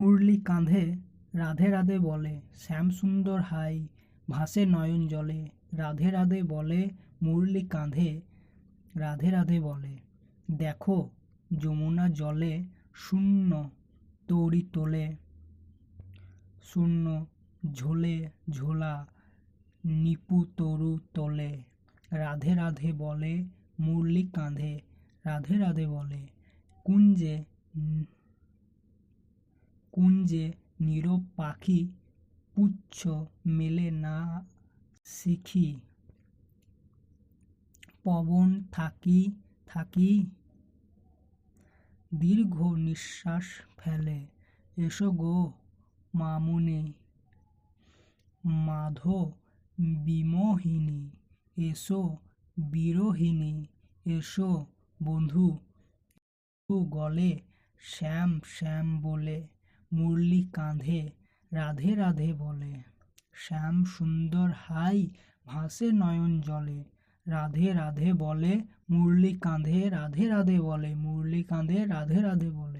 মুরলি কাঁধে, রাধে রাধে বলে শ্যামসুন্দর হাই, ভাসে নয়ন জলে। রাধে রাধে বলে মুরলি কাঁধে। রাধে রাধে বলে, দেখো, যমুনা জলে শূন্য তরি তোলে। শূন্য ঝোলে ঝোলা নিপু তরু তোলে। রাধে রাধে বলে মুরলি কাঁধে। রাধে রাধে বলে, কুঞ্জে কুঞ্জে নীরব পাখি পুচ্ছ মেলে না শিখি। পবন থাকি থাকি, দীর্ঘ নিঃশ্বাস ফেলে। এসো গো মামুনি, মাধো বিমোহিনী, এসো বিরোহিণী এসো বন্ধু, গলে শ্যাম শ্যাম বলে। কাঁধে, রাধে রাধে বলে, শ্যাম সুন্দর হাই ভাসে নয়ন জলে। রাধে রাধে বলে, মুরলি কাঁধে রাধে রাধে বলে, মুরলি কাঁধে রাধে রাধে বলে।